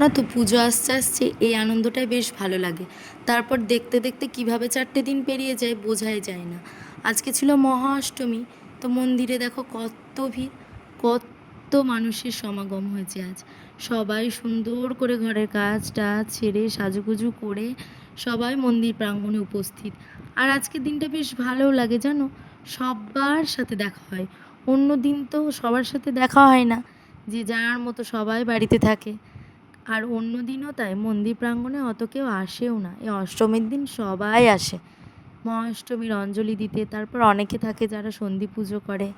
না তো পুজো আসছে আসছে, এই আনন্দটাই বেশ ভালো লাগে। তারপর দেখতে দেখতে কীভাবে চারটে দিন পেরিয়ে যায় বোঝাই যায় না। আজকে ছিল মহা অষ্টমী তো মন্দিরে দেখো কত ভিড়, কত মানুষের সমাগম হয়েছে আজ। সবাই সুন্দর করে ঘরের কাজ টাজ ছেড়ে সাজুগুজু করে সবাই মন্দির প্রাঙ্গণে উপস্থিত। আর আজকের দিনটা বেশ ভালোও লাগে জানো সবার সাথে দেখা হয়। অন্য দিন তো সবার সাথে দেখা হয় না, যে যার মতো সবাই বাড়িতে থাকে। আর অন্য দিনও তাই, মন্দির প্রাঙ্গণে অত কেউ আসেও না। এই অষ্টমীর দিন সবাই আসে। মহাষ্টমীর অঞ্জলি দিতে, তারপর অনেকে থাকে যারা সন্ধি পুজো করে।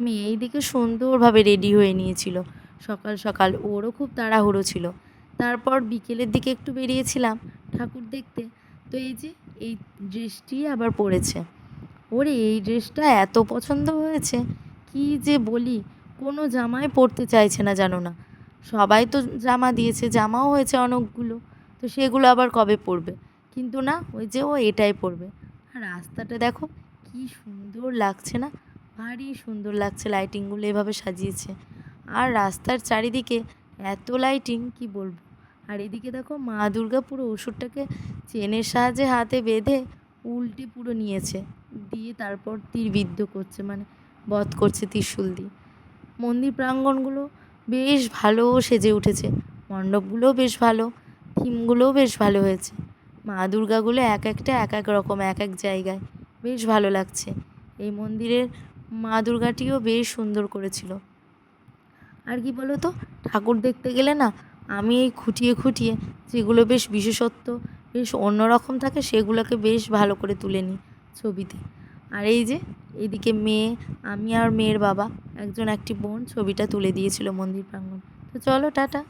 মেয়ে এইদিকে সুন্দরভাবে রেডি হয়ে নিয়েছিল। সকাল সকাল ওরও খুব তাড়াহুড়ো ছিল। তারপর বিকেলের দিকে একটু বেরিয়েছিলাম ঠাকুর দেখতে। তো এই যে, এই ড্রেসটি আবার পরেছে। ওরে, এই ড্রেসটা এত পছন্দ হয়েছে। কি যে বলি, কোনো জামাই পরতে চাইছে না জানো না। সবাই তো জামা দিয়েছে, জামাও হয়েছে অনেকগুলো। তো সেগুলো আবার কবে পরবে? কিন্তু না, ওই যে ও এটাই পরবে। আর রাস্তাটা দেখো, কি সুন্দর লাগছে না? ভারী সুন্দর লাগছে লাইটিংগুলো এভাবে সাজিয়েছে। আর রাস্তার চারিদিকে এত লাইটিং কি বলব? আর এদিকে দেখো, মা দুর্গা পুরো ওষুধটাকে চেনের সাহায্যে হাতে বেঁধে উল্টে পুরো নিয়েছে। দিয়ে তারপর তীরবিদ্ধ করছে মানে বধ করছে ত্রিশূল দিয়ে। মন্দির প্রাঙ্গণগুলো বেশ ভালো সেজে উঠেছে। মণ্ডপগুলোও বেশ ভালো, থিমগুলোও বেশ ভালো হয়েছে। মা দুর্গাগুলো এক একটা, এক এক রকম, এক এক জায়গায়। বেশ ভালো লাগছে। এই মন্দিরের মা দুর্গাটিও বেশ সুন্দর করেছিল। আর কি বলো তো ঠাকুর দেখতে গেলে না, আমি এই খুঁটিয়ে খুঁটিয়ে যেগুলো বেশ বিশেষত্ব, বেশ অন্যরকম থাকে, সেগুলোকে বেশ ভালো করে তুলে নিই ছবিতে। আর এই যে এদিকে মেয়ে, আমি আর মেয়ের বাবা, একজন একটি বোন ছবিটা তুলে দিয়েছিল মন্দির প্রাঙ্গণ। তো চলো, টাটা।